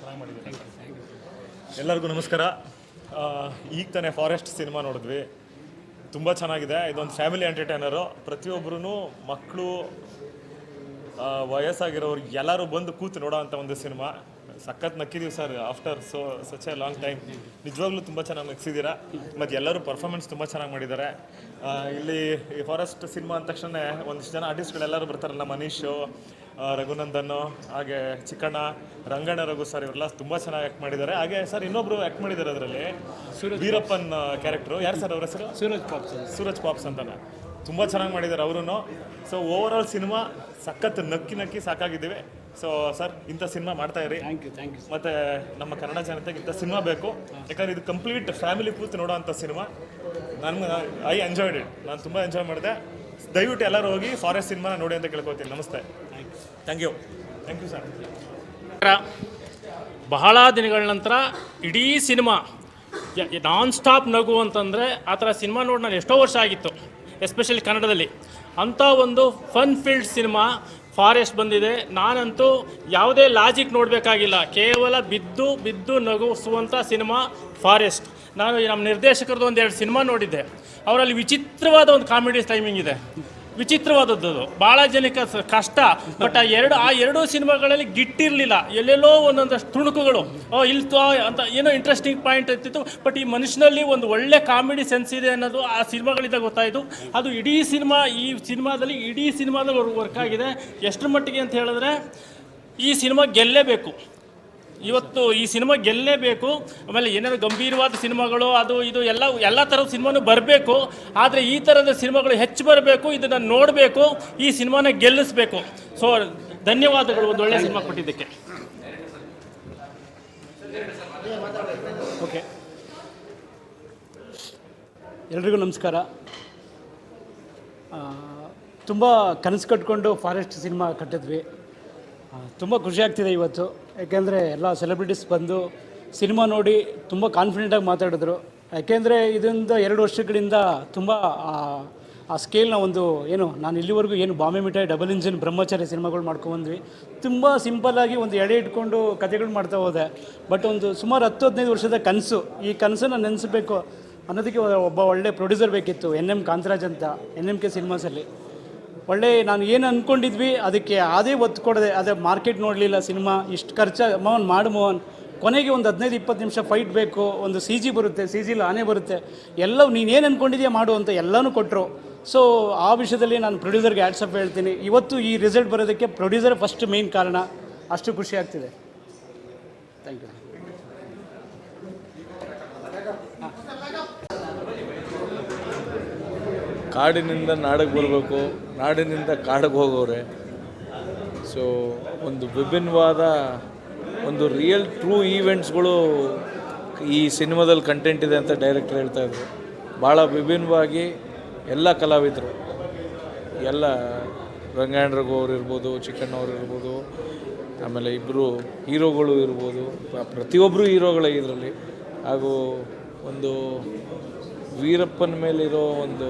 ಚೆನ್ನಾಗಿ ಮಾಡಿದ್ದೀರಿ. ಎಲ್ಲರಿಗೂ ನಮಸ್ಕಾರ. ಆ, ಈಗ ತಾನೇ ಫಾರೆಸ್ಟ್ ಸಿನಿಮಾ ನೋಡಿದ್ವಿ. ತುಂಬ ಚೆನ್ನಾಗಿದೆ. ಇದೊಂದು ಫ್ಯಾಮಿಲಿ ಎಂಟರ್ಟೈನರು ಪ್ರತಿಯೊಬ್ಬರೂ ಮಕ್ಕಳು ವಯಸ್ಸಾಗಿರೋರು ಎಲ್ಲರೂ ಬಂದು ಕೂತು ನೋಡೋವಂಥ ಒಂದು ಸಿನಿಮಾ ಸಖತ್ ನಕ್ಕಿದೀವಿ sir after so such a long time ನಿಜವಾಗ್ಲೂ ತುಂಬ ಚೆನ್ನಾಗಿ ನಗ್ಸಿದ್ದೀರಾ? ಮತ್ತು ಎಲ್ಲರೂ ಪರ್ಫಾರ್ಮೆನ್ಸ್ ತುಂಬ ಚೆನ್ನಾಗಿ ಮಾಡಿದ್ದಾರೆ. ಇಲ್ಲಿ ಈ ಫಾರೆಸ್ಟ್ ಸಿನಿಮಾ ಅಂದ ತಕ್ಷಣ ಒಂದಿಷ್ಟು ಜನ ಆರ್ಟಿಸ್ಟ್ಗಳೆಲ್ಲರೂ ಬರ್ತಾರಲ್ಲ ಮನೀಶು ಆ, ರಘುನಂದನ್ ಹಾಗೆ ಚಿಕ್ಕಣ್ಣ ರಂಗಣ್ಣ ರಘು ಸರ್ ಇವರೆಲ್ಲ ತುಂಬ ಚೆನ್ನಾಗಿ ಆ್ಯಕ್ಟ್ ಮಾಡಿದ್ದಾರೆ. ಹಾಗೆ ಸರ್ ಇನ್ನೊಬ್ರು ಆ್ಯಕ್ಟ್ ಮಾಡಿದ್ದಾರೆ ಅದರಲ್ಲಿ ವೀರಪ್ಪನ್ ಕ್ಯಾರೆಕ್ಟ್ರು ಯಾರು ಸರ್ ಅವರ ಹೆಸರು? ಸೂರಜ್ ಪಾಪ್ಸ್ ಸೂರಜ್ ಪಾಪ್ಸ್ ಅಂತಾನೆ. ತುಂಬ ಚೆನ್ನಾಗಿ ಮಾಡಿದ್ದಾರೆ ಅವರು ಸೊ ಓವರ್ ಆಲ್ ಸಿನಿಮಾ ಸಖತ್ ನಕ್ಕಿ ನಕ್ಕಿ ಸಾಕಾಗಿದ್ದೀವಿ. ಸೊ ಸರ್ ಇಂಥ ಸಿನಿಮಾ ಮಾಡ್ತಾ ಇರಿ. ಥ್ಯಾಂಕ್ ಯು ಥ್ಯಾಂಕ್ ಯು ಮತ್ತೆ ನಮ್ಮ ಕನ್ನಡ ಜನತೆಗೆ ಇಂಥ ಸಿನಿಮಾ ಬೇಕು. ಯಾಕಂದ್ರೆ ಇದು ಕಂಪ್ಲೀಟ್ ಫ್ಯಾಮಿಲಿ ಕೂತು ನೋಡೋವಂಥ ಸಿನಿಮಾ ನನ್ಗೆ ಐ ಎಂಜಾಯ್ಡ್ ಇಟ್ ನಾನು ತುಂಬ ಎಂಜಾಯ್ ಮಾಡಿದೆ. ದಯವಿಟ್ಟು ಎಲ್ಲರೂ ಹೋಗಿ ಫಾರೆಸ್ಟ್ ಸಿನಿಮಾನ ನೋಡಿ ಅಂತ ಕೇಳ್ಕೊತೀನಿ. ನಮಸ್ತೆ. Thank you thank you sir ಬಹಳ ದಿನಗಳ ನಂತರ ಇಡೀ ಸಿನಿಮಾ ನಾನ್ ಸ್ಟಾಪ್ ನಗು ಅಂತಂದರೆ ಆ ಥರ ಸಿನಿಮಾ ನೋಡಿ ನಾನು ಎಷ್ಟೋ ವರ್ಷ ಆಗಿತ್ತು ಎಸ್ಪೆಷಲಿ ಕನ್ನಡದಲ್ಲಿ. ಅಂಥ ಒಂದು ಫನ್ ಫೀಲ್ಡ್ ಸಿನಿಮಾ ಫಾರೆಸ್ಟ್ ಬಂದಿದೆ. ನಾನಂತೂ ಯಾವುದೇ ಲಾಜಿಕ್ ನೋಡಬೇಕಾಗಿಲ್ಲ. ಕೇವಲ ಬಿದ್ದು ಬಿದ್ದು ನಗುಸುವಂಥ ಸಿನಿಮಾ ಫಾರೆಸ್ಟ್ ನಾನು ಈ ನಮ್ಮ ನಿರ್ದೇಶಕರದ್ದು ಒಂದು ಎರಡು ಸಿನಿಮಾ ನೋಡಿದ್ದೆ. ಅವರಲ್ಲಿ ವಿಚಿತ್ರವಾದ ಒಂದು ಕಾಮಿಡಿ ಟೈಮಿಂಗ್ ಇದೆ. ವಿಚಿತ್ರವಾದದ್ದು ಅದು. ಭಾಳ ಜನಕ್ಕೆ ಕಷ್ಟ, ಬಟ್ ಆ ಎರಡು, ಆ ಎರಡೂ ಸಿನಿಮಾಗಳಲ್ಲಿ ಗಿಟ್ಟಿರಲಿಲ್ಲ. ಎಲ್ಲೆಲ್ಲೋ ಒಂದೊಂದಷ್ಟು ತುಣುಕುಗಳು. ಓ ಇಲ್ತು ಅಂತ ಏನೋ ಇಂಟ್ರೆಸ್ಟಿಂಗ್ ಪಾಯಿಂಟ್ ಇರ್ತಿತ್ತು, ಬಟ್ ಈ ಮನುಷ್ಯನಲ್ಲಿ ಒಂದು ಒಳ್ಳೆ ಕಾಮಿಡಿ ಸೆನ್ಸ್ ಇದೆ ಅನ್ನೋದು ಆ ಸಿನಿಮಾಗಳಿಂದ ಗೊತ್ತಾಯಿತು. ಅದು ಇಡೀ ಸಿನಿಮಾ, ಈ ಸಿನಿಮಾದಲ್ಲಿ ಇಡೀ ಸಿನಿಮಾದಲ್ಲಿ ವರ್ಕ್ ಆಗಿದೆ. ಎಷ್ಟರ ಮಟ್ಟಿಗೆ ಅಂತ ಹೇಳಿದ್ರೆ, ಈ ಸಿನಿಮಾ ಗೆಲ್ಲೇಬೇಕು. ಇವತ್ತು ಈ ಸಿನಿಮಾ ಗೆಲ್ಲೇಬೇಕು. ಆಮೇಲೆ ಏನಾದ್ರು ಗಂಭೀರವಾದ ಸಿನಿಮಾಗಳು, ಅದು ಇದು ಎಲ್ಲ ಎಲ್ಲ ಥರದ ಸಿನಿಮಾನು ಬರಬೇಕು. ಆದರೆ ಈ ಥರದ ಸಿನಿಮಾಗಳು ಹೆಚ್ಚು ಬರಬೇಕು, ಇದನ್ನು ನೋಡಬೇಕು, ಈ ಸಿನಿಮಾನ ಗೆಲ್ಲಿಸಬೇಕು. ಸೊ ಧನ್ಯವಾದಗಳು, ಒಂದು ಒಳ್ಳೆಯ ಸಿನಿಮಾ ಕೊಟ್ಟಿದ್ದಕ್ಕೆ. ಓಕೆ. ಎಲ್ರಿಗೂ ನಮಸ್ಕಾರ. ತುಂಬ ಕನಸು ಕಟ್ಕೊಂಡು ಫಾರೆಸ್ಟ್ ಸಿನಿಮಾ ಕಟ್ಟಿದ್ವಿ. ತುಂಬ ಖುಷಿ ಆಗ್ತಿದೆ ಇವತ್ತು. ಯಾಕೆಂದರೆ ಎಲ್ಲ ಸೆಲೆಬ್ರಿಟೀಸ್ ಬಂದು ಸಿನಿಮಾ ನೋಡಿ ತುಂಬ ಕಾನ್ಫಿಡೆಂಟಾಗಿ ಮಾತಾಡಿದ್ರು. ಯಾಕೆಂದರೆ ಇದರಿಂದ ಎರಡು ವರ್ಷಗಳಿಂದ ತುಂಬ, ಆ- ಸ್ಕೇಲ್ನ ಒಂದು ಏನು, ನಾನು ಇಲ್ಲಿವರೆಗೂ ಏನು ಬಾಂಬೆ ಮಿಠಾಯಿ ಡಬಲ್ ಇಂಜಿನ್ ಬ್ರಹ್ಮಚಾರಿ ಸಿನಿಮಾಗಳು ಮಾಡ್ಕೊಬಂದ್ವಿ ತುಂಬ ಸಿಂಪಲ್ಲಾಗಿ ಒಂದು ಎಡೆ ಇಟ್ಕೊಂಡು ಕಥೆಗಳು ಮಾಡ್ತಾ ಹೋದೆ. ಬಟ್ ಒಂದು ಸುಮಾರು ಹತ್ತು, ಹದಿನೈದು ವರ್ಷದ ಕನಸು, ಈ ಕನಸನ್ನು ನೆನೆಸಬೇಕು ಅನ್ನೋದಕ್ಕೆ ಒಬ್ಬ ಒಳ್ಳೆ ಪ್ರೊಡ್ಯೂಸರ್ ಬೇಕಿತ್ತು ಎನ್ ಎಂ ಕಾಂತರಾಜ್ ಅಂತ, ಎನ್ ಎಂ ಕೆ ಸಿನಿಮಾಸಲ್ಲಿ ಒಳ್ಳೆ ನಾನು ಏನು ಅಂದ್ಕೊಂಡಿದ್ವಿ ಅದಕ್ಕೆ ಅದೇ ಒತ್ತು ಕೊಡದೆ, ಅದೇ ಮಾರ್ಕೆಟ್ ನೋಡಲಿಲ್ಲ ಸಿನಿಮಾ, ಇಷ್ಟು ಖರ್ಚ, ಮೋಹನ್ ಮಾಡು ಮೋಹನ್. ಕೊನೆಗೆ ಒಂದು ಹದಿನೈದು, ಇಪ್ಪತ್ತು ನಿಮಿಷ ಫೈಟ್ ಬೇಕು, ಒಂದು ಸಿ ಜಿ ಬರುತ್ತೆ ಸಿ ಜಿಲಿ ಆನೆ ಬರುತ್ತೆ. ಎಲ್ಲವೂ ನೀನೇನು ಅಂದ್ಕೊಂಡಿದ್ಯಾ ಮಾಡು ಅಂತ ಎಲ್ಲನೂ ಕೊಟ್ಟರು ಸೊ ಆ ವಿಷಯದಲ್ಲಿ ನಾನು ಪ್ರೊಡ್ಯೂಸರ್ಗೆ ಆ್ಯಡ್ಸಪ್ ಹೇಳ್ತೀನಿ. ಇವತ್ತು ಈ ರಿಸಲ್ಟ್ ಬರೋದಕ್ಕೆ ಪ್ರೊಡ್ಯೂಸರ್ ಫಸ್ಟ್ ಮೇನ್ ಕಾರಣ. ಅಷ್ಟು ಖುಷಿ ಆಗ್ತಿದೆ. ಥ್ಯಾಂಕ್ ಯು ಕಾಡಿನಿಂದ ನಾಡಿಗೆ ಬರಬೇಕು, ನಾಡಿನಿಂದ ಕಾಡಿಗೆ ಹೋಗೋರೆ. ಸೊ ಒಂದು ವಿಭಿನ್ನವಾದ, ಒಂದು ರಿಯಲ್ ಟ್ರೂ ಈವೆಂಟ್ಸ್ಗಳು ಈ ಸಿನಿಮಾದಲ್ಲಿ ಕಂಟೆಂಟ್ ಇದೆ ಅಂತ ಡೈರೆಕ್ಟರ್ ಹೇಳ್ತಾ ಇದ್ರು. ಭಾಳ ವಿಭಿನ್ನವಾಗಿ ಎಲ್ಲ ಕಲಾವಿದರು. ಎಲ್ಲ ರಂಗಾಯಣರಗೋರು ಅವ್ರು ಇರ್ಬೋದು ಚಿಕ್ಕಣ್ಣವ್ರು ಇರ್ಬೋದು, ಆಮೇಲೆ ಇಬ್ಬರು ಹೀರೋಗಳು ಇರ್ಬೋದು ಪ್ರತಿಯೊಬ್ಬರು ಹೀರೋಗಳೇ ಇದರಲ್ಲಿ. ಹಾಗೂ ಒಂದು ವೀರಪ್ಪನ ಮೇಲಿರೋ ಒಂದು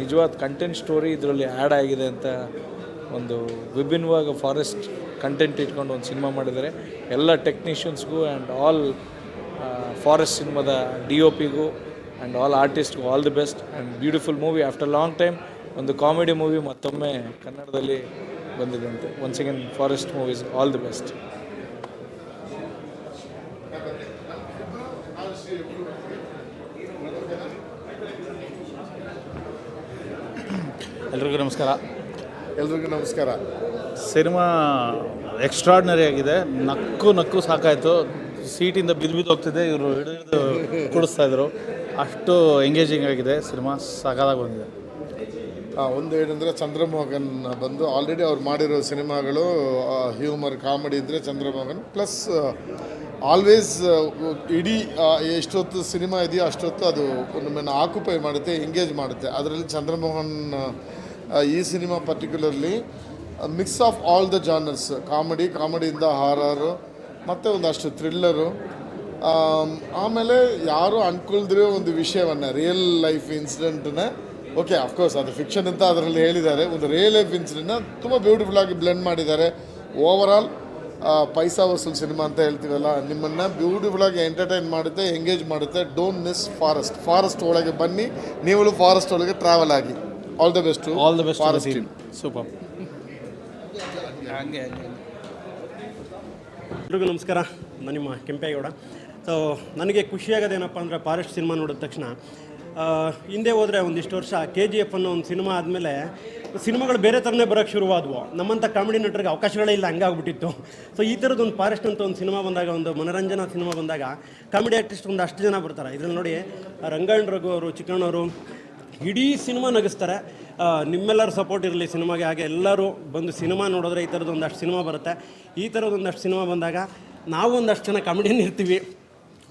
ನಿಜವಾದ ಕಂಟೆಂಟ್ ಸ್ಟೋರಿ ಇದರಲ್ಲಿ ಆ್ಯಡ್ ಆಗಿದೆ ಅಂತ ಒಂದು ವಿಭಿನ್ನವಾಗಿ ಫಾರೆಸ್ಟ್ ಕಂಟೆಂಟ್ ಇಟ್ಕೊಂಡು ಒಂದು ಸಿನಿಮಾ ಮಾಡಿದ್ದಾರೆ. ಎಲ್ಲ ಟೆಕ್ನಿಷಿಯನ್ಸ್ಗೂ ಆ್ಯಂಡ್ ಆಲ್ ಫಾರೆಸ್ಟ್ ಸಿನಿಮಾದ ಡಿ ಒ ಪಿಗೂ and all ಆರ್ಟಿಸ್ಟ್ಗೂ all the best and beautiful movie after long time ಒಂದು ಕಾಮಿಡಿ ಮೂವಿ ಮತ್ತೊಮ್ಮೆ ಕನ್ನಡದಲ್ಲಿ ಬಂದಿದಂತೆ once again Forest movies all the best ಎಲ್ರಿಗೂ ನಮಸ್ಕಾರ. ಎಲ್ರಿಗೂ ನಮಸ್ಕಾರ. ಸಿನಿಮಾ ಎಕ್ಸ್ಟ್ರಾಡ್ನರಿ ಆಗಿದೆ. ನಕ್ಕು ನಕ್ಕು ಸಾಕಾಯಿತು. ಸೀಟಿಂದ ಬಿದ್ದು ಬಿದ್ದು ಹೋಗ್ತಿದೆ. ಇವರು ಹಿಡಿದು ಕುಡಿಸ್ತಾ ಇದ್ರು. ಅಷ್ಟು ಎಂಗೇಜಿಂಗ್ ಆಗಿದೆ. ಸಿನಿಮಾ ಸಾಕಾದಾಗ ಬಂದಿದೆ. ಒಂದು ಏನಂದರೆ ಚಂದ್ರಮೋಹನ್ ಬಂದು ಆಲ್ರೆಡಿ ಅವ್ರು ಮಾಡಿರೋ ಸಿನಿಮಾಗಳು ಹ್ಯೂಮರ್ ಕಾಮಿಡಿ ಇದ್ದರೆ ಚಂದ್ರಮೋಹನ್ ಪ್ಲಸ್ ಆಲ್ವೇಸ್ ಇಡೀ ಆ, ಎಷ್ಟೊತ್ತು ಸಿನಿಮಾ ಇದೆಯೋ ಅಷ್ಟೊತ್ತು ಅದು ನಮ್ಮನ್ನು ಆಕ್ಯುಪೈ ಮಾಡುತ್ತೆ ಎಂಗೇಜ್ ಮಾಡುತ್ತೆ. ಅದರಲ್ಲಿ ಚಂದ್ರಮೋಹನ್ ಈ cinema particularly mix of all the genres comedy ಕಾಮಿಡಿಯಿಂದ horror ಮತ್ತು ಒಂದಷ್ಟು ಥ್ರಿಲ್ಲರು ಆಮ್, ಆಮೇಲೆ ಯಾರು ಅನ್ಕೊಳ್ದಿರೋ ಒಂದು ವಿಷಯವನ್ನು ರಿಯಲ್ ಲೈಫ್ ಇನ್ಸಿಡೆಂಟನ್ನೇ ಓಕೆ ಅಫ್ಕೋರ್ಸ್ ಅದು ಫಿಕ್ಷನ್ ಅಂತ ಅದರಲ್ಲಿ ಹೇಳಿದ್ದಾರೆ ಒಂದು ರಿಯಲ್ ಲೈಫ್ ಇನ್ಸಿಡೆಂಟ್ನ ತುಂಬ ಬ್ಯೂಟಿಫುಲ್ ಆಗಿ ಬ್ಲೆಂಡ್ ಮಾಡಿದ್ದಾರೆ. ಓವರ್ ಆಲ್ ಪೈಸಾ ವಸೂಲ್ ಸಿನಿಮಾ ಅಂತ ಹೇಳ್ತೀವಲ್ಲ ನಿಮ್ಮನ್ನು ಬ್ಯೂಟಿಫುಲ್ಲಾಗಿ ಎಂಟರ್ಟೈನ್ ಮಾಡುತ್ತೆ ಎಂಗೇಜ್ ಮಾಡುತ್ತೆ. ಡೋಂಟ್ ಮಿಸ್ ಫಾರೆಸ್ಟ್ ಫಾರೆಸ್ಟ್ ಒಳಗೆ ಬನ್ನಿ ನೀವು ಫಾರೆಸ್ಟ್ ಒಳಗೆ ಟ್ರಾವೆಲ್ ಆಗಿ. All the best all the best Forest team super ಎಲ್ರಿಗೂ ನಮಸ್ಕಾರ. ನಾನು ನಿಮ್ಮ ಕೆಂಪೇಗೌಡ. ಸೊ ನನಗೆ ಖುಷಿಯಾಗೋದೇನಪ್ಪ ಅಂದರೆ ಫಾರೆಸ್ಟ್ ಸಿನಿಮಾ ನೋಡಿದ ತಕ್ಷಣ ಹಿಂದೆ ಹೋದರೆ ಒಂದಿಷ್ಟು ವರ್ಷ ಕೆ ಜಿ ಎಫ್ ಅನ್ನೋ ಒಂದು ಸಿನಿಮಾ ಆದಮೇಲೆ ಸಿನಿಮಾಗಳು ಬೇರೆ ಥರನೇ ಬರೋಕ್ಕೆ ಶುರುವಾದವು. ನಮ್ಮಂಥ ಕಾಮಿಡಿ ನಟರಿಗೆ ಅವಕಾಶಗಳೇ ಇಲ್ಲ, ಹಂಗಾಗ್ಬಿಟ್ಟಿತ್ತು. ಸೊ ಈ ಥರದ್ದು ಒಂದು ಫಾರೆಸ್ಟ್ ಅಂತ ಒಂದು ಸಿನಿಮಾ ಬಂದಾಗ, ಒಂದು ಮನರಂಜನಾ ಸಿನಿಮಾ ಬಂದಾಗ, ಕಾಮಿಡಿ ಆರ್ಟಿಸ್ಟ್ ಒಂದು ಅಷ್ಟು ಜನ ಬರ್ತಾರೆ. ಇದ್ರಲ್ಲಿ ನೋಡಿ ರಂಗಾಯಣ ರಘು ಅವರು ಚಿಕ್ಕಣ್ಣವರು ಇಡೀ ಸಿನಿಮಾ ನಗಿಸ್ತಾರೆ. ನಿಮ್ಮೆಲ್ಲರ ಸಪೋರ್ಟ್ ಇರಲಿ ಸಿನಿಮಾಗೆ. ಹಾಗೆ ಎಲ್ಲರೂ ಬಂದು ಸಿನಿಮಾ ನೋಡಿದ್ರೆ ಈ ಥರದ್ದು ಒಂದಷ್ಟು ಸಿನಿಮಾ ಬರುತ್ತೆ. ಈ ಥರದ್ದು ಒಂದಷ್ಟು ಸಿನಿಮಾ ಬಂದಾಗ ನಾವು ಒಂದಷ್ಟು ಜನ ಕಾಮಿಡಿಯನ್ ಇರ್ತೀವಿ.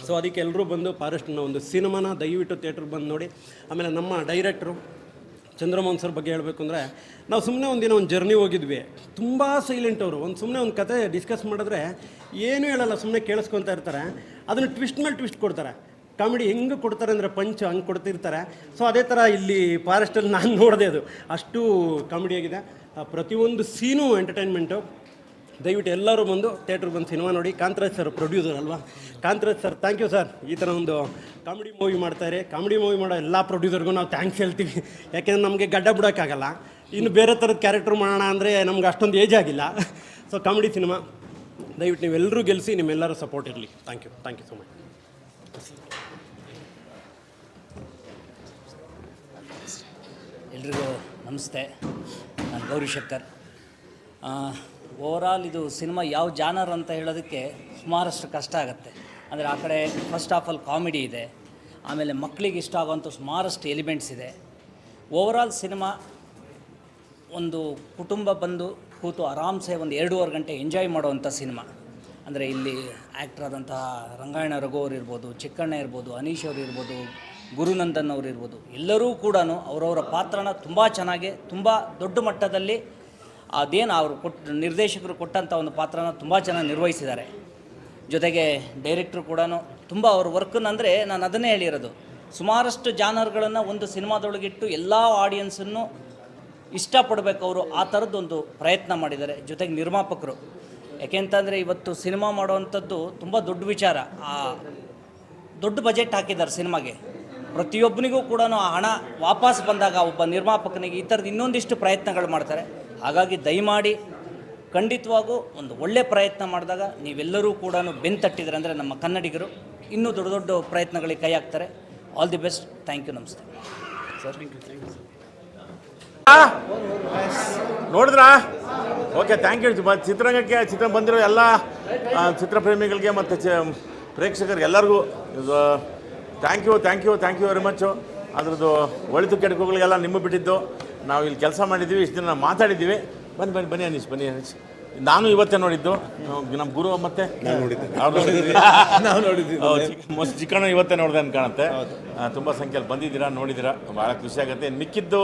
ಸೊ ಅದಕ್ಕೆ ಎಲ್ಲರೂ ಬಂದು ಫಾರೆಸ್ಟ್ನ ಒಂದು ಸಿನಿಮಾನ ದಯವಿಟ್ಟು ಥಿಯೇಟ್ರಿಗೆ ಬಂದು ನೋಡಿ. ಆಮೇಲೆ ನಮ್ಮ ಡೈರೆಕ್ಟ್ರು ಚಂದ್ರಮೋಹನ್ ಸರ್ ಬಗ್ಗೆ ಹೇಳಬೇಕು ಅಂದರೆ, ನಾವು ಸುಮ್ಮನೆ ಒಂದಿನ ಒಂದು ಜರ್ನಿ ಹೋಗಿದ್ವಿ. ತುಂಬ ಸೈಲೆಂಟ್ ಅವರು. ಒಂದು ಸುಮ್ಮನೆ ಒಂದು ಕತೆ ಡಿಸ್ಕಸ್ ಮಾಡಿದ್ರೆ ಏನೂ ಹೇಳಲ್ಲ ಸುಮ್ಮನೆ ಕೇಳಿಸ್ಕೊತಾ ಇರ್ತಾರೆ. ಅದನ್ನು ಟ್ವಿಸ್ಟ್ ಮೇಲೆ ಟ್ವಿಸ್ಟ್ ಕೊಡ್ತಾರೆ. ಕಾಮಿಡಿ ಹೆಂಗೆ ಕೊಡ್ತಾರೆ ಅಂದರೆ ಪಂಚ್ ಹಂಗೆ ಕೊಡ್ತಿರ್ತಾರೆ. ಸೊ ಅದೇ ಥರ ಇಲ್ಲಿ ಫಾರೆಸ್ಟಲ್ಲಿ ನಾನು ನೋಡಿದೆ ಅದು. ಅಷ್ಟು ಕಾಮಿಡಿಯಾಗಿದೆ ಪ್ರತಿಯೊಂದು ಸೀನು ಎಂಟರ್ಟೈನ್ಮೆಂಟು ದಯವಿಟ್ಟು ಎಲ್ಲರೂ ಬಂದು ಥಿಯೇಟ್ರಿಗೆ ಬಂದು ಸಿನಿಮಾ ನೋಡಿ. ಕಾಂತರಾಜ್ ಸರ್ ಪ್ರೊಡ್ಯೂಸರ್ ಅಲ್ವಾ? Kantharaj sir thank you sir ಈ ಥರ ಒಂದು ಕಾಮಿಡಿ ಮೂವಿ ಮಾಡ್ತಾರೆ ಕಾಮಿಡಿ ಮೂವಿ ಮಾಡೋ ಎಲ್ಲ ಪ್ರೊಡ್ಯೂಸರ್ಗೂ ನಾವು ಥ್ಯಾಂಕ್ಸ್ ಹೇಳ್ತೀವಿ. ಯಾಕೆಂದ್ರೆ ನಮಗೆ ಗಡ್ಡ ಬಿಡೋಕ್ಕಾಗಲ್ಲ. ಇನ್ನು ಬೇರೆ ಥರದ ಕ್ಯಾರೆಕ್ಟರ್ ಮಾಡೋಣ ಅಂದರೆ ನಮ್ಗೆ ಅಷ್ಟೊಂದು ಏಜ್ ಆಗಿಲ್ಲ. So comedy cinema. ದಯವಿಟ್ಟು ನೀವೆಲ್ಲರೂ ಗೆಲ್ಲಿಸಿ ನಿಮ್ಮೆಲ್ಲರೂ ಸಪೋರ್ಟ್ ಇರಲಿ. Thank you thank you so much ಎಲ್ರಿಗೂ ನಮಸ್ತೆ. ನಾನು ಗೌರಿ ಓವರಾಲ್ ಇದು ಸಿನಿಮಾ ಯಾವ ಜಾನರ್ ಅಂತ ಹೇಳೋದಕ್ಕೆ ಸುಮಾರಷ್ಟು ಕಷ್ಟ ಆಗುತ್ತೆ. ಅಂದರೆ ಆ ಕಡೆ ಫಸ್ಟ್ ಆಫ್ ಆಲ್ ಕಾಮಿಡಿ ಇದೆ. ಆಮೇಲೆ ಮಕ್ಕಳಿಗೆ ಇಷ್ಟ ಆಗುವಂಥ ಸುಮಾರಷ್ಟು ಎಲಿಮೆಂಟ್ಸ್ ಇದೆ. ಓವರಾಲ್ ಸಿನಿಮಾ ಒಂದು ಕುಟುಂಬ ಬಂದು ಕೂತು ಆರಾಮ್ಸೆ ಒಂದು ಎರಡೂವರೆ ಗಂಟೆ ಎಂಜಾಯ್ ಮಾಡುವಂಥ ಸಿನಿಮಾ ಅಂದರೆ ಇಲ್ಲಿ ಆ್ಯಕ್ಟರ್ ಆದಂತಹ ರಂಗಾಯಣ ರಘು ಅವ್ರು ಇರ್ಬೋದು, ಚಿಕ್ಕಣ್ಣ ಇರ್ಬೋದು, ಅನೀಶ್ ಅವರು ಇರ್ಬೋದು, ಗುರುನಂದನ್ ಅವರು ಇರ್ಬೋದು, ಎಲ್ಲರೂ ಕೂಡ ಅವರವರ ಪಾತ್ರನ ತುಂಬ ಚೆನ್ನಾಗಿ, ತುಂಬ ದೊಡ್ಡ ಮಟ್ಟದಲ್ಲಿ ಅದೇನು ಅವರು ಕೊಟ್ಟು ನಿರ್ದೇಶಕರು ಕೊಟ್ಟಂಥ ಒಂದು ಪಾತ್ರನ ತುಂಬ ಚೆನ್ನಾಗಿ ನಿರ್ವಹಿಸಿದ್ದಾರೆ. ಜೊತೆಗೆ ಡೈರೆಕ್ಟ್ರು ಕೂಡ ತುಂಬ ಅವ್ರ ವರ್ಕನ್ನು ಅಂದರೆ ನಾನು ಅದನ್ನೇ ಹೇಳಿರೋದು. ಸುಮಾರಷ್ಟು ಜಾನರ್ಗಳನ್ನು ಒಂದು ಸಿನಿಮಾದೊಳಗಿಟ್ಟು ಎಲ್ಲ ಆಡಿಯನ್ಸನ್ನು ಇಷ್ಟಪಡಬೇಕು ಅವರು. ಆ ಥರದ್ದೊಂದು ಪ್ರಯತ್ನ ಮಾಡಿದ್ದಾರೆ. ಜೊತೆಗೆ ನಿರ್ಮಾಪಕರು. ಯಾಕೆಂತಂದರೆ ಇವತ್ತು ಸಿನಿಮಾ ಮಾಡುವಂಥದ್ದು ತುಂಬ ದೊಡ್ಡ ವಿಚಾರ. ಆ ದೊಡ್ಡ ಬಜೆಟ್ ಹಾಕಿದ್ದಾರೆ ಸಿನಿಮಾಗೆ. ಪ್ರತಿಯೊಬ್ಬನಿಗೂ ಕೂಡ ಆ ಹಣ ವಾಪಸ್ ಬಂದಾಗ ಒಬ್ಬ ನಿರ್ಮಾಪಕನಿಗೆ ಈ ಥರದ್ದು ಇನ್ನೊಂದಿಷ್ಟು ಪ್ರಯತ್ನಗಳು ಮಾಡ್ತಾರೆ. ಹಾಗಾಗಿ ದಯಮಾಡಿ ಖಂಡಿತವಾಗೂ ಒಂದು ಒಳ್ಳೆ ಪ್ರಯತ್ನ ಮಾಡಿದಾಗ ನೀವೆಲ್ಲರೂ ಕೂಡ ಬೆಂತಟ್ಟಿದ್ರೆ ಅಂದರೆ ನಮ್ಮ ಕನ್ನಡಿಗರು ಇನ್ನೂ ದೊಡ್ಡ ದೊಡ್ಡ ಪ್ರಯತ್ನಗಳಿಗೆ ಕೈ ಹಾಕ್ತಾರೆ. All the best thank you ನಮಸ್ತೆ. ನೋಡಿದ್ರಾ? ಓಕೆ ಥ್ಯಾಂಕ್ ಯು ಚಿತ್ರರಂಗಕ್ಕೆ ಚಿತ್ರ ಬಂದಿರೋ ಎಲ್ಲ ಚಿತ್ರಪ್ರೇಮಿಗಳಿಗೆ ಮತ್ತು ಚ ಪ್ರೇಕ್ಷಕರಿಗೆ ಎಲ್ಲರಿಗೂ thank you thank you thank you very much ಅದ್ರದ್ದು ಒಳಿತು ಕೆಡಕುಗಳಿಗೆಲ್ಲ ನಿಮ್ಮ ಬಿಟ್ಟಿದ್ದು. ನಾವು ಇಲ್ಲಿ ಕೆಲಸ ಮಾಡಿದ್ದೀವಿ ಇಷ್ಟು ದಿನ ಮಾತಾಡಿದ್ದೀವಿ. ಬನ್ನಿ ಬನ್ನಿ ಬನ್ನಿ ಅನೀಶ್ ಬನ್ನಿ ಅನೀಶ್. ನಾನು ಇವತ್ತೇ ನೋಡಿದ್ದು. ನಮ್ಮ ಗುರು ಮತ್ತೆ? ಮೋಸ್ಟ್ ಚಿಕ್ಕಣ್ಣ ಇವತ್ತೇ ನೋಡಿದೆ ಅಂತ ಕಾಣುತ್ತೆ. ತುಂಬ ಸಂಖ್ಯೆಯಲ್ಲಿ ಬಂದಿದ್ದೀರಾ ನೋಡಿದ್ದೀರಾ? ಭಾಳ ಖುಷಿ ಆಗುತ್ತೆ. ಮಿಕ್ಕಿದ್ದು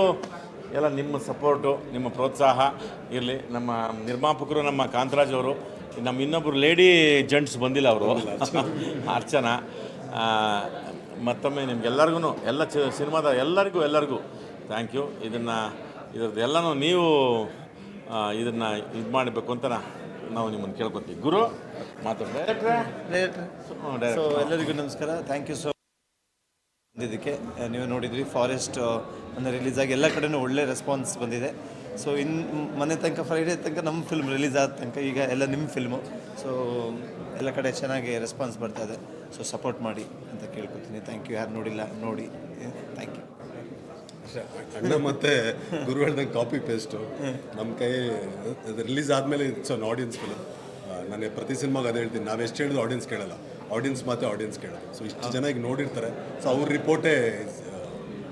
ಎಲ್ಲ ನಿಮ್ಮ ಸಪೋರ್ಟು ನಿಮ್ಮ ಪ್ರೋತ್ಸಾಹ ಇರಲಿ. ನಮ್ಮ ನಿರ್ಮಾಪಕರು ನಮ್ಮ ಕಾಂತರಾಜ್ ಅವರು ನಮ್ಮ ಇನ್ನೊಬ್ಬರು ಲೇಡಿ ಜೆಂಟ್ಸ್ ಬಂದಿಲ್ಲ ಅವರು. ಅರ್ಚನಾ. ಮತ್ತೊಮ್ಮೆ ನಿಮ್ಗೆಲ್ಲರಿಗೂ ಎಲ್ಲ ಚ ಸಿನಿಮಾದ ಎಲ್ಲರಿಗೂ ಎಲ್ಲರಿಗೂ ಥ್ಯಾಂಕ್ ಯು ಇದನ್ನು ಇದ್ರದ್ದು ಎಲ್ಲನೂ ನೀವು ಇದನ್ನು ಇದು ಮಾಡಬೇಕು ಅಂತ ನಾವು ನಿಮ್ಮನ್ನು ಕೇಳ್ಕೊತೀವಿ. ಗುರು ಡೈರೆಕ್ಟ್ರೇ ಸೊ ಎಲ್ಲರಿಗೂ ನಮಸ್ಕಾರ. ಥ್ಯಾಂಕ್ ಯು ಸೊ ಬಂದಿದ್ದಕ್ಕೆ ನೀವು ನೋಡಿದ್ರಿ ಫಾರೆಸ್ಟ್ ಅಂದರೆ ರಿಲೀಸ್ ಆಗಿ ಎಲ್ಲ ಕಡೆನೂ ಒಳ್ಳೆ ರೆಸ್ಪಾನ್ಸ್ ಬಂದಿದೆ. ಸೊ ಇನ್ ಮನೆ ತನಕ ಫ್ರೈಡೇ ತನಕ ನಮ್ಮ ಫಿಲ್ಮ್ ರಿಲೀಸ್ ಆದ ತನಕ ಈಗ ಎಲ್ಲ ನಿಮ್ಮ ಫಿಲ್ಮು ಸೊ ಎಲ್ಲ ಕಡೆ ಚೆನ್ನಾಗಿ ರೆಸ್ಪಾನ್ಸ್ ಬರ್ತಾ ಇದೆ. ಸೊ ಸಪೋರ್ಟ್ ಮಾಡಿ ಅಂತ ಕೇಳ್ಕೊತೀನಿ. ಥ್ಯಾಂಕ್ ಯು ಯಾರು ನೋಡಿಲ್ಲ ನೋಡಿ. ಅಣ್ಣ ಮತ್ತೆ ಗುರು ಹೇಳ್ದಂಗೆ ಕಾಪಿ ಪೇಸ್ಟು ನಮ್ಮ ಕೈ ರಿಲೀಸ್ ಆದಮೇಲೆ ಇಟ್ಸ್ ಅನ್ ಆಡಿಯನ್ಸ್ ಫಿಲಮ್ ನಾನು ಪ್ರತಿ ಸಿನಿಮಾಗೆ ಅದೇ ಹೇಳ್ತೀನಿ. ನಾವು ಎಷ್ಟು ಹೇಳಿದ್ರು ಆಡಿಯನ್ಸ್ ಕೇಳಲ್ಲ. ಆಡಿಯನ್ಸ್ ಮಾತ್ರ ಆಡಿಯನ್ಸ್ ಕೇಳೋದು ಸೊ ಇಷ್ಟು ಜನ ಈಗ ನೋಡಿರ್ತಾರೆ. ಸೊ ಅವ್ರ ರಿಪೋರ್ಟೇ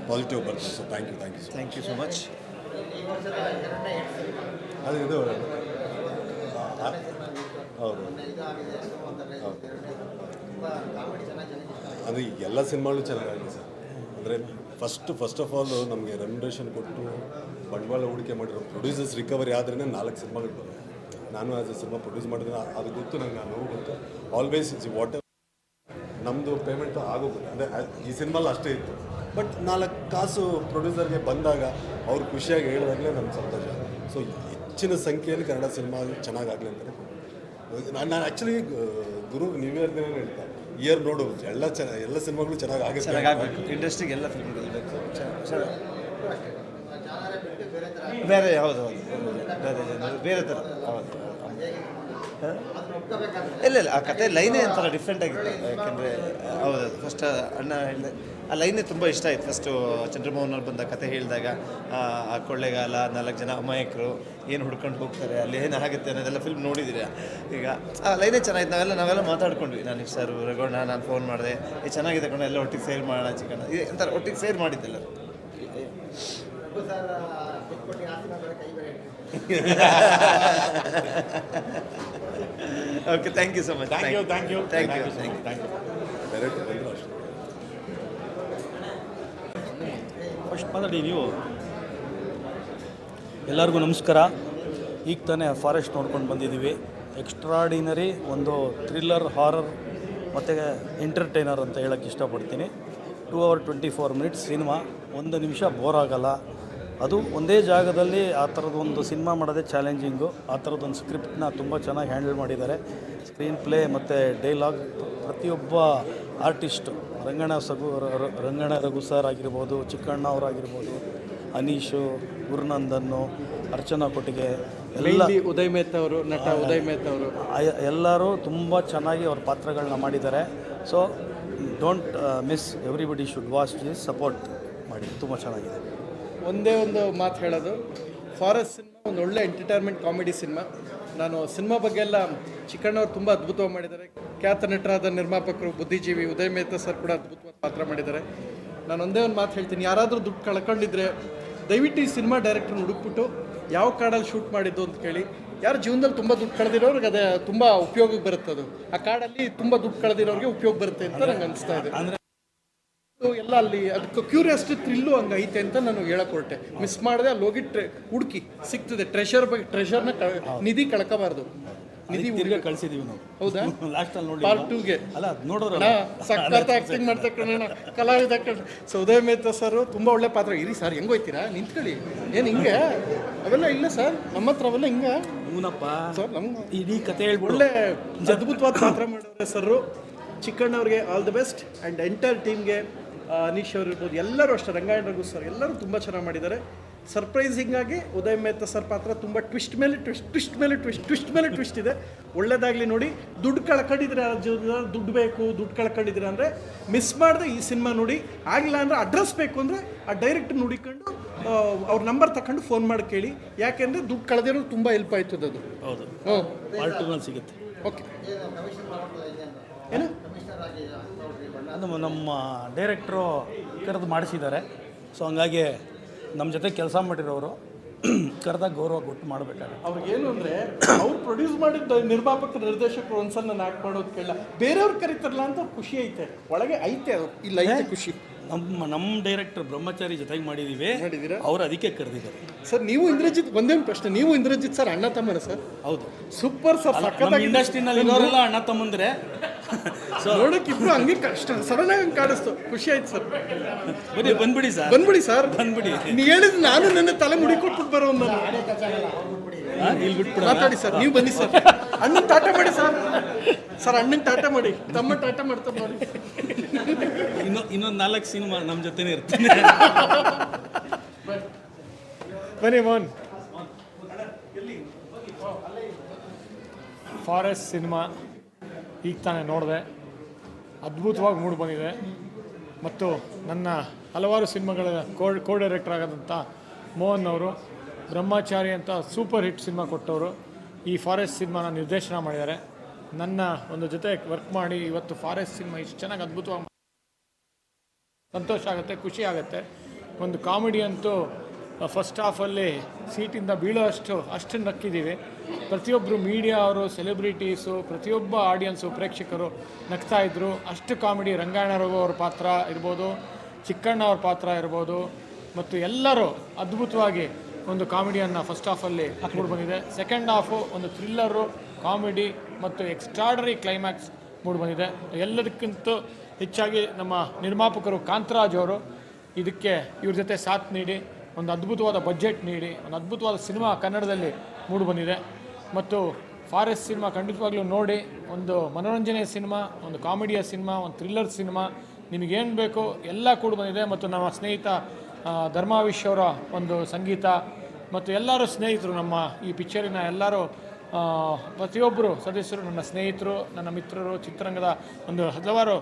ಪಾಸಿಟಿವ್ ಬರ್ತದೆ. So thank you thank you thank you so much ಅದು ಇದು. ಹೌದು. ಅದು ಎಲ್ಲ ಸಿನಿಮಾಗಳು ಚೆನ್ನಾಗಿದೆ ಸರ್. ಅಂದರೆ ಫಸ್ಟ್ ಫಸ್ಟ್ ಆಫ್ ಆಲ್ ನಮಗೆ ರೆಮ್ಯುರೇಷನ್ ಕೊಟ್ಟು ಬಂಡವಾಳ ಹೂಡಿಕೆ ಮಾಡಿರೋ ಪ್ರೊಡ್ಯೂಸರ್ಸ್ ರಿಕವರಿ ಆದ್ರೇ ನಾಲ್ಕು ಸಿನಿಮಾಗಳು ಬರೋದು ನಾನು ಆ್ಯಸ್ ಎ ಸಿನಿಮಾ ಪ್ರೊಡ್ಯೂಸ್ ಮಾಡಿದ್ರೆ ಅದು ಗೊತ್ತು, ನಂಗೆ ನಾನು ಗೊತ್ತು. ಆಲ್ವೇಸ್ ಇಟ್ಸ್ ವಾಟ್ ನಮ್ಮದು ಪೇಮೆಂಟ್ ಆಗೋಗುತ್ತೆ. ಅಂದರೆ ಈ ಸಿನಿಮಾಲ್ ಅಷ್ಟೇ ಇತ್ತು. ಬಟ್ ನಾಲ್ಕು ಕಾಸು ಪ್ರೊಡ್ಯೂಸರ್ಗೆ ಬಂದಾಗ ಅವ್ರು ಖುಷಿಯಾಗಿ ಹೇಳಿದಾಗಲೇ ನಮ್ಮ ಸಂತೋಷ. ಸೊ ಹೆಚ್ಚಿನ ಸಂಖ್ಯೆಯಲ್ಲಿ ಕನ್ನಡ ಸಿನಿಮಾ ಚೆನ್ನಾಗಾಗಲಿ ಅಂತ ನಾನು ನಾನು ಆ್ಯಕ್ಚುಲಿ ಗುರು ನ್ಯೂ ಇಯರ್ ದಿನ ಹೇಳ್ತಾ ಇಯರ್ ನೋಡು, ಎಲ್ಲ ಚೆನ್ನಾಗಿ ಎಲ್ಲ ಸಿನಿಮಾಗಳು ಚೆನ್ನಾಗಿ ಆಗುತ್ತೆ ಇಂಡಸ್ಟ್ರಿಗೆ ಎಲ್ಲ ಫಿಲ್ಮ್ಗಳು ಬೇರೆ ಹೌದು ಹೌದು ಬೇರೆ ಬೇರೆ ಥರ. ಹೌದು? ಇಲ್ಲ ಇಲ್ಲ, ಆ ಕತೆ ಲೈನೇ ಒಂಥರ ಡಿಫ್ರೆಂಟ್ ಆಗಿತ್ತು. ಯಾಕೆಂದರೆ ಹೌದು ಫಸ್ಟ್ ಅಣ್ಣ ಹೇಳಿದೆ ಆ ಲೈನೇ ತುಂಬ ಇಷ್ಟ ಆಯ್ತು ಫಸ್ಟು ಚಂದ್ರಮೋಹನ್ ಅವ್ರು ಬಂದ ಕತೆ ಹೇಳಿದಾಗ ಆ ಕೊಳ್ಳೆಗಾಲ ನಾಲ್ಕು ಜನ ಅಮಾಯಕರು ಏನು ಹುಡ್ಕೊಂಡು ಹೋಗ್ತಾರೆ ಅಲ್ಲಿ ಏನಾಗುತ್ತೆ ಅನ್ನೋದೆಲ್ಲ ಫಿಲ್ಮ್ ನೋಡಿದ್ದೀರಾ ಈಗ ಆ ಲೈನೇ ಚೆನ್ನಾಗಿತ್ತು ನಾವೆಲ್ಲ ನಾವೆಲ್ಲ ಮಾತಾಡ್ಕೊಂಡ್ವಿ. ನಾನು ಸರ್ ರಗೋಣ ನಾನು ಫೋನ್ ಮಾಡಿದೆ. ಏ ಚೆನ್ನಾಗಿದೆ ಕಣ ಎಲ್ಲ ಒಟ್ಟಿಗೆ ಸೇರ್ ಮಾಡೋಣ ಚಿಕಣ ಇದೆ ಒಂಥರ ಒಟ್ಟಿಗೆ ಸೇರ್ ಮಾಡಿದ್ದೆಲ್ಲ. Okay thank you so much thank you thank you thank you thank you thank you direct ಬಂದರು ಅಷ್ಟೇ ಫಸ್ಟ್ ಮಾತಾಡಿ ನೀವು ಎಲ್ಲರಿಗೂ ನಮಸ್ಕಾರ. ಈಗ ತಾನೇ ಫಾರೆಸ್ಟ್ ನೋಡ್ಕೊಂಡು ಬಂದಿದ್ದೀವಿ. ಎಕ್ಸ್ಟ್ರಾಡಿನರಿ ಒಂದು ಥ್ರಿಲ್ಲರ್, ಹಾರರ್ ಮತ್ತು ಎಂಟರ್ಟೈನರ್ ಅಂತ ಹೇಳೋಕ್ಕೆ ಇಷ್ಟಪಡ್ತೀನಿ. Two hour twenty four minutes cinema. ಒಂದು ನಿಮಿಷ ಬೋರ್ ಆಗಲ್ಲ. ಅದು ಒಂದೇ ಜಾಗದಲ್ಲಿ ಆ ಥರದೊಂದು ಸಿನಿಮಾ ಮಾಡೋದೇ ಚಾಲೆಂಜಿಂಗು ಆ ಥರದೊಂದು ಸ್ಕ್ರಿಪ್ಟನ್ನ ತುಂಬ ಚೆನ್ನಾಗಿ ಹ್ಯಾಂಡಲ್ ಮಾಡಿದ್ದಾರೆ. ಸ್ಕ್ರೀನ್ ಪ್ಲೇ ಮತ್ತು ಡೈಲಾಗ್ ಪ್ರತಿಯೊಬ್ಬ ಆರ್ಟಿಸ್ಟು ರಂಗಣ ಸಗು ರಂಗಣ್ಣ ರಘು ಸರ್ ಆಗಿರ್ಬೋದು ಚಿಕ್ಕಣ್ಣ ಅವರಾಗಿರ್ಬೋದು ಅನೀಶು ಗುರುನಂದನ್ನು ಅರ್ಚನಾ ಕೊಟ್ಟಿಗೆ ಎಲ್ಲ ಉದಯ್ ಮೇತ್ ಅವರು ನಟ ಉದಯ್ ಮೇತ್ ಅವರು ಎಲ್ಲರೂ ತುಂಬ ಚೆನ್ನಾಗಿ ಅವ್ರ ಪಾತ್ರಗಳನ್ನ ಮಾಡಿದ್ದಾರೆ. So don't miss everybody should watch this support ಮಾಡಿ ತುಂಬ ಚೆನ್ನಾಗಿದೆ. ಒಂದೇ ಒಂದು ಮಾತು ಹೇಳೋದು ಫಾರೆಸ್ಟ್ ಸಿನಿಮಾ ಒಂದು ಒಳ್ಳೆ ಎಂಟರ್ಟೈನ್ಮೆಂಟ್ ಕಾಮಿಡಿ ಸಿನಿಮಾ ನಾನು ಸಿನಿಮಾ ಬಗ್ಗೆ ಎಲ್ಲ ಚಿಕ್ಕಣ್ಣವ್ರು ತುಂಬ ಅದ್ಭುತವಾಗಿ ಮಾಡಿದ್ದಾರೆ. ಖ್ಯಾತ ನಟರಾದ ನಿರ್ಮಾಪಕರು ಬುದ್ಧಿಜೀವಿ ಉದಯ ಮೆಹ್ತಾ ಸರ್ ಕೂಡ ಅದ್ಭುತವಾದ ಪಾತ್ರ ಮಾಡಿದ್ದಾರೆ. ನಾನು ಒಂದೇ ಒಂದು ಮಾತು ಹೇಳ್ತೀನಿ ಯಾರಾದರೂ ದುಡ್ಡು ಕಳ್ಕೊಂಡಿದ್ರೆ ದಯವಿಟ್ಟು ಈ ಸಿನಿಮಾ ಡೈರೆಕ್ಟ್ರನ್ನ ಹುಡುಕ್ಬಿಟ್ಟು ಯಾವ ಕಾಡಲ್ಲಿ ಶೂಟ್ ಮಾಡಿದ್ದು ಅಂತ ಕೇಳಿ. ಯಾರು ಜೀವನದಲ್ಲಿ ತುಂಬ ದುಡ್ಡು ಕಳೆದಿರೋರಿಗೆ ಅದೇ ತುಂಬ ಉಪಯೋಗಕ್ಕೆ ಬರುತ್ತೆ ಅದು. ಆ ಕಾಡಲ್ಲಿ ತುಂಬ ದುಡ್ಡು ಕಳೆದಿರೋರಿಗೆ ಉಪಯೋಗ ಬರುತ್ತೆ ಅಂತ ನಂಗೆ ಅನಿಸ್ತಾ ಇದೆ. ಎಲ್ಲ ಅಲ್ಲಿ ಅದಕ್ಕೆ ಕ್ಯೂರಿಯಾಸಿಟಿ ಥ್ರಿಲ್ಲು ಹಂಗೆ ಐತೆ ಅಂತ ನಾನು ಹೇಳಕ್ ಹೊರಟೆ ಮಿಸ್ ಮಾಡಿದೆ ಅಲ್ಲಿ ಹೋಗಿ ಟ್ರೆ ಹುಡುಕಿ ಸಿಗ್ತದೆ. ಟ್ರೆಷರ್ ಬಗ್ಗೆ ಟ್ರೆಷರ್ನ ನಿಧಿ ಕಳ್ಕೋಬಾರ್ದು. ನಿಧಿ ತಿರ್ಗಾ ಕಳ್ಸಿದೀವಿ ನಾವು. ಹೌದಾ? ಲಾಸ್ಟಲ್ಲಿ ನೋಡಿ ಪಾರ್ಟ್ ಟೂಗೆ ಅಲ್ಲ ನೋಡೋರು ಸಖತ್ ಆಕ್ಟಿಂಗ್ ಮಾಡ್ತಾ ಕಣ ಕಲಾವಿದ ಸೊ ಉದಯ ಮೆಹ್ತಾ ಸರ್ ತುಂಬಾ ಒಳ್ಳೆ ಪಾತ್ರ. ಇರಿ ಸರ್ ಹೆಂಗ್ ಹೋಯ್ತೀರಾ? ನಿಂತ್ಕೊಳ್ಳಿ. ಏನು ಹಿಂಗೆ? ಅವೆಲ್ಲ ಇಲ್ಲ ಸರ್ ನಮ್ಮ ಹತ್ರ ಅವೆಲ್ಲ ಹಿಂಗ. ಹೂನಪ್ಪ. ಸರ್ ನಮ್ಮ ಇಡೀ ಕತೆ ಹೇಳ್ಬಿಡು. ಒಳ್ಳೆ ಅದ್ಭುತವಾದ ಪಾತ್ರ ಮಾಡೋರೆ sir ಚಿಕ್ಕಣ್ಣವ್ರಿಗೆ all the best and entire ಟೀಮ್ಗೆ ಅನೀಶ್ ಅವ್ರು ಇರ್ಬೋದು ಎಲ್ಲರೂ ಅಷ್ಟೇ. ರಂಗಾಯಣ ರಘು ಸರ್ ಎಲ್ಲರೂ ತುಂಬ ಚೆನ್ನಾಗಿ ಮಾಡಿದ್ದಾರೆ. ಸರ್ಪ್ರೈಸಿಂಗ್ ಆಗಿ ಉದಯ್ ಮೆಹ್ತಾ ಸರ್ ಪಾತ್ರ ತುಂಬ ಟ್ವಿಸ್ಟ್ ಮೇಲೆ ಟ್ವಿಸ್ಟ್ ಟ್ವಿಸ್ಟ್ ಮೇಲೆ ಟ್ವಿಸ್ಟ್ ಟ್ವಿಸ್ಟ್ ಮೇಲೆ ಟ್ವಿಸ್ಟ್ ಇದೆ. ಒಳ್ಳೇದಾಗಲಿ ನೋಡಿ ದುಡ್ಡು ಕಳ್ಕೊಂಡಿದ್ರೆ ದುಡ್ಡು ಬೇಕು ದುಡ್ಡು ಕಳ್ಕೊಂಡಿದ್ರೆ ಅಂದರೆ ಮಿಸ್ ಮಾಡಿದೆ ಈ ಸಿನಿಮಾ ನೋಡಿ. ಆಗಿಲ್ಲ ಅಂದರೆ ಅಡ್ರೆಸ್ ಬೇಕು ಅಂದರೆ ಆ ಡೈರೆಕ್ಟ್ ನುಡಿಕೊಂಡು ಅವ್ರ ನಂಬರ್ ತಗೊಂಡು ಫೋನ್ ಮಾಡಿ ಕೇಳಿ. ಯಾಕೆಂದರೆ ದುಡ್ಡು ಕಳೆದಿರೋ ತುಂಬ ಹೆಲ್ಪ್ ಆಯ್ತದ ಅದು. ಹೌದು. ಸಿಗುತ್ತೆ. ಓಕೆ ಏನು? ಅದು ನಮ್ಮ ಡೈರೆಕ್ಟ್ರು ಕರೆದು ಮಾಡಿಸಿದ್ದಾರೆ. ಸೊ ಹಂಗಾಗಿ ನಮ್ಮ ಜೊತೆ ಕೆಲಸ ಮಾಡಿರೋರು ಕರೆದಾಗ ಗೌರವ ಕೊಟ್ಟು ಮಾಡಬೇಕಾಗುತ್ತೆ. ಅವ್ರಿಗೇನು ಅಂದರೆ ಅವ್ರು ಪ್ರೊಡ್ಯೂಸ್ ಮಾಡಿದ ನಿರ್ಮಾಪಕ ನಿರ್ದೇಶಕರು ಒಂದ್ಸಲ ನಾನು ಆ್ಯಕ್ಟ್ ಮಾಡೋದು ಕೇಳ ಬೇರೆಯವ್ರು ಕರೀತಾರಲ್ಲ ಅಂತ ಖುಷಿ ಐತೆ. ಒಳಗೆ ಐತೆ ಅದು. ಇಲ್ಲ ಐತೆ ಖುಷಿ. ನಮ್ಮ ನಮ್ಮ ಡೈರೆಕ್ಟರ್ ಬ್ರಹ್ಮಚಾರಿ ಜೊತೆಗೆ ಮಾಡಿದ್ದೀವಿ ಮಾಡಿದ್ದೀರಾ? ಅವ್ರು ಅದಕ್ಕೆ ಕರೆದಿದ್ದಾರೆ. ಸರ್ ನೀವು ಇಂದ್ರಜಿತ್ ಒಂದೇ ಒಂದು ಪ್ರಶ್ನೆ ನೀವು ಇಂದ್ರಜಿತ್ ಸರ್ ಅಣ್ಣ ತಮ್ಮನ ಸರ್? ಹೌದು. ಸೂಪರ್ ಸರ್ ನಮ್ಮ ಇಂಡಸ್ಟ್ರಿನಲ್ಲಿ ಇರೋರೆಲ್ಲ ಅಣ್ಣ ತಮ್ಮಂದ್ರೆ ಸೊ ನೋಡಕ್ಕೆ ಇಬ್ರು ಹಂಗೆ ಕಷ್ಟ ಸಡನ್ ಆಗಿ ಕಾಣಿಸ್ತು. ಖುಷಿ ಆಯ್ತು ಸರ್. ಬನ್ನಿ ಬಂದ್ಬಿಡಿ ಸರ್. ಬಂದ್ಬಿಡಿ ಸರ್. ಬಂದ್ಬಿಡಿ. ನೀವು ಹೇಳಿದ್ ನಾನು ನನ್ನ ತಲೆ ಮುಡಿ ಕೊಟ್ಬಿಟ್ಟು ಬರೋ ಒಂದು ಇಲ್ಲಿ ಬಿಟ್ಬಿಡ ಮಾತಾಡಿ ಸರ್ ನೀವು ಬನ್ನಿ ಸರ್. ಅಣ್ಣನ ಟಾಟ ಮಾಡಿ ಸರ್. ಸರ್ ಅಣ್ಣನ ಟಾಟ ಮಾಡಿ. ತಮ್ಮ ಟಾಟ ಮಾಡ್ತಾ ಮಾಡಿ ಇನ್ನೊ ಇನ್ನೊಂದು ನಾಲ್ಕು ಸಿನಿಮಾ ನಮ್ಮ ಜೊತೆನೇ ಇರ್ತೀನಿ ಬನ್ನಿ ಮೋಹನ್. Forest cinema. ಈಗ ತಾನೇ ನೋಡಿದೆ. ಅದ್ಭುತವಾಗಿ ಮೂಡಿ ಬಂದಿದೆ. ಮತ್ತು ನನ್ನ ಹಲವಾರು ಸಿನಿಮಾಗಳ ಕೋ ಕೋ ಡೈರೆಕ್ಟರ್ ಆಗೋದಂಥ ಮೋಹನ್ ಅವರು, ಬ್ರಹ್ಮಚಾರಿ ಅಂತ ಸೂಪರ್ ಹಿಟ್ ಸಿನಿಮಾ ಕೊಟ್ಟವರು. ಈ ಫಾರೆಸ್ಟ್ ಸಿನಿಮಾನ ನಿರ್ದೇಶನ ಮಾಡಿದ್ದಾರೆ. ನನ್ನ ಒಂದು ಜೊತೆ ವರ್ಕ್ ಮಾಡಿ ಇವತ್ತು ಫಾರೆಸ್ಟ್ ಸಿನಿಮಾ ಇಷ್ಟು ಚೆನ್ನಾಗಿ ಅದ್ಭುತವಾಗಿ ಸಂತೋಷ ಆಗುತ್ತೆ, ಖುಷಿ ಆಗುತ್ತೆ. ಒಂದು ಕಾಮಿಡಿ ಅಂತೂ ಫಸ್ಟ್ ಹಾಫಲ್ಲಿ ಸೀಟಿಂದ ಬೀಳೋ ಅಷ್ಟು ಅಷ್ಟು ನಕ್ಕಿದ್ದೀವಿ ಪ್ರತಿಯೊಬ್ಬರು ಮೀಡಿಯಾ ಅವರು ಸೆಲೆಬ್ರಿಟೀಸು ಪ್ರತಿಯೊಬ್ಬ ಆಡಿಯನ್ಸು ಪ್ರೇಕ್ಷಕರು ನಗ್ತಾ ಇದ್ದರು ಅಷ್ಟು ಕಾಮಿಡಿ ರಂಗಾಯಣ ರಘು ಅವ್ರ ಪಾತ್ರ ಇರ್ಬೋದು, ಚಿಕ್ಕಣ್ಣ ಅವ್ರ ಪಾತ್ರ ಇರ್ಬೋದು, ಮತ್ತು ಎಲ್ಲರೂ ಅದ್ಭುತವಾಗಿ ಒಂದು ಕಾಮಿಡಿಯನ್ನು ಫಸ್ಟ್ ಹಾಫಲ್ಲಿ ಮೂಡಿ ಬಂದಿದೆ. ಸೆಕೆಂಡ್ ಹಾಫು ಒಂದು ಥ್ರಿಲ್ಲರು ಕಾಮಿಡಿ ಮತ್ತು ಎಕ್ಸ್ಟ್ರಾಡರಿ ಕ್ಲೈಮ್ಯಾಕ್ಸ್ ಮೂಡಿ ಬಂದಿದೆ. ಎಲ್ಲದಕ್ಕಿಂತ ಹೆಚ್ಚಾಗಿ ನಮ್ಮ ನಿರ್ಮಾಪಕರು ಕಾಂತರಾಜ್ ಅವರು ಇದಕ್ಕೆ ಇವ್ರ ಜೊತೆ ಸಾಥ್ ನೀಡಿ ಒಂದು ಅದ್ಭುತವಾದ ಬಜೆಟ್ ನೀಡಿ, ಒಂದು ಅದ್ಭುತವಾದ ಸಿನಿಮಾ ಕನ್ನಡದಲ್ಲಿ ಮೂಡಿ ಬಂದಿದೆ. ಮತ್ತು ಫಾರೆಸ್ಟ್ ಸಿನಿಮಾ ಖಂಡಿತವಾಗ್ಲೂ ನೋಡಿ, ಒಂದು ಮನೋರಂಜನೆಯ ಸಿನಿಮಾ, ಒಂದು ಕಾಮಿಡಿಯ ಸಿನಿಮಾ, ಒಂದು ಥ್ರಿಲ್ಲರ್ ಸಿನಿಮಾ, ನಿಮಗೇನು ಬೇಕು ಎಲ್ಲ ಕೂಡ ಬಂದಿದೆ. ಮತ್ತು ನಮ್ಮ ಸ್ನೇಹಿತ ಧರ್ಮಾವಿಶ್ ಅವರ ಒಂದು ಸಂಗೀತ, ಮತ್ತು ಎಲ್ಲರೂ ಸ್ನೇಹಿತರು ನಮ್ಮ ಈ ಪಿಕ್ಚರಿನ ಎಲ್ಲರೂ ಪ್ರತಿಯೊಬ್ಬರು ಸದಸ್ಯರು, ನನ್ನ ಸ್ನೇಹಿತರು, ನನ್ನ ಮಿತ್ರರು, ಚಿತ್ರರಂಗದ ಒಂದು ಹಲವಾರು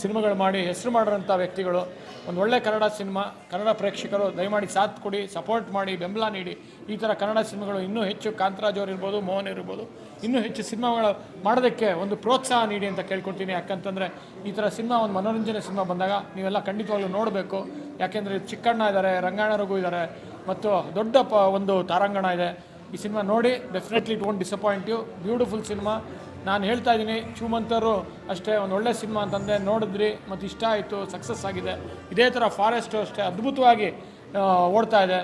ಸಿನಿಮಾಗಳು ಮಾಡಿ ಹೆಸರು ಮಾಡಿರೋಂಥ ವ್ಯಕ್ತಿಗಳು. ಒಂದು ಒಳ್ಳೆ ಕನ್ನಡ ಸಿನಿಮಾ, ಕನ್ನಡ ಪ್ರೇಕ್ಷಕರು ದಯಮಾಡಿ ಸಾಥ್ ಕೊಡಿ ಸಪೋರ್ಟ್ ಮಾಡಿ, ಬೆಂಬಲ ನೀಡಿ. ಈ ಥರ ಕನ್ನಡ ಸಿನಿಮಾಗಳು ಇನ್ನೂ ಹೆಚ್ಚು ಕಾಂತರಾಜ್ ಅವರು ಇರ್ಬೋದು, ಮೋಹನ್ ಇರ್ಬೋದು, ಇನ್ನೂ ಹೆಚ್ಚು ಸಿನಿಮಾಗಳು ಮಾಡೋದಕ್ಕೆ ಒಂದು ಪ್ರೋತ್ಸಾಹ ನೀಡಿ ಅಂತ ಕೇಳ್ಕೊಳ್ತೀನಿ. ಯಾಕಂತಂದರೆ ಈ ಥರ ಸಿನಿಮಾ ಒಂದು ಮನೋರಂಜನೆ ಸಿನಿಮಾ ಬಂದಾಗ ನೀವೆಲ್ಲ ಖಂಡಿತವಾಗ್ಲೂ ನೋಡಬೇಕು. ಯಾಕೆಂದರೆ ಚಿಕ್ಕಣ್ಣ ಇದ್ದಾರೆ, ರಂಗಾಯಣ ರಘು ಇದ್ದಾರೆ, ಮತ್ತು ದೊಡ್ಡ ಪ, ಒಂದು ತಾರಾಂಗಣ ಇದೆ. ಈ ಸಿನಿಮಾ ನೋಡಿ definitely it won't disappoint you beautiful cinema. ನಾನು ಹೇಳ್ತಾ ಇದ್ದೀನಿ ಚೂಮಂತರು ಅಷ್ಟೇ ಒಂದು ಒಳ್ಳೆ ಸಿನಿಮಾ ಅಂತಂದೆ ನೋಡಿದ್ರಿ, ಮತ್ತು ಇಷ್ಟ ಆಯಿತು ಸಕ್ಸಸ್ ಆಗಿದೆ. ಇದೇ ಥರ ಫಾರೆಸ್ಟು ಅಷ್ಟೇ ಅದ್ಭುತವಾಗಿ ಓಡ್ತಾ ಇದೆ.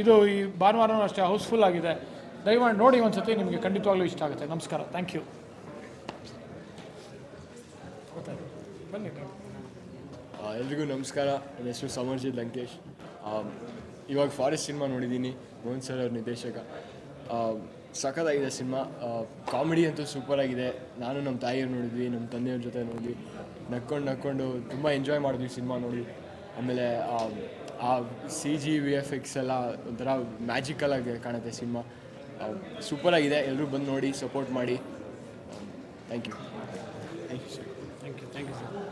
ಇದು ಈ ಭಾನುವಾರನೂ ಅಷ್ಟೇ ಹೌಸ್ಫುಲ್ ಆಗಿದೆ. ದಯಮಾಡಿ ನೋಡಿ ಒಂದು ಸತಿ ನಿಮಗೆ ಖಂಡಿತವಾಗ್ಲೂ ಇಷ್ಟ ಆಗುತ್ತೆ. ನಮಸ್ಕಾರ. ಥ್ಯಾಂಕ್ ಯು ಬನ್ನಿ. ಎಲ್ರಿಗೂ ನಮಸ್ಕಾರ. ನನ್ನ ಹೆಸರು ಸಮರ್ಜಿತ್ ಲಂಕೇಶ್ ಇವಾಗ ಫಾರೆಸ್ಟ್ ಸಿನಿಮಾ ನೋಡಿದ್ದೀನಿ. ಮೋಹನ್ ಸರ್ ಅವ್ರ ನಿರ್ದೇಶಕ. ಸಖತ್ತಾಗಿದೆ ಸಿನಿಮಾ. ಕಾಮಿಡಿ ಅಂತೂ ಸೂಪರ್ ಆಗಿದೆ. ನಾನು ನಮ್ಮ ತಾಯಿಯವ್ರು ನೋಡಿದ್ವಿ, ನಮ್ಮ ತಂದೆಯವ್ರ ಜೊತೆ ನೋಡಿದ್ವಿ. ನಕ್ಕೊಂಡು ನಕ್ಕೊಂಡು ತುಂಬ ಎಂಜಾಯ್ ಮಾಡಿದ್ವಿ ಸಿನಿಮಾ ನೋಡಿ. ಆಮೇಲೆ, ಆ C G V F X ಎಲ್ಲ ಒಂಥರ ಮ್ಯಾಜಿಕಲ್ ಆಗಿ ಕಾಣುತ್ತೆ ಸಿನಿಮಾ. ಸೂಪರಾಗಿದೆ ಎಲ್ಲರೂ ಬಂದು ನೋಡಿ ಸಪೋರ್ಟ್ ಮಾಡಿ. Thank you thank you sir thank you thank you sir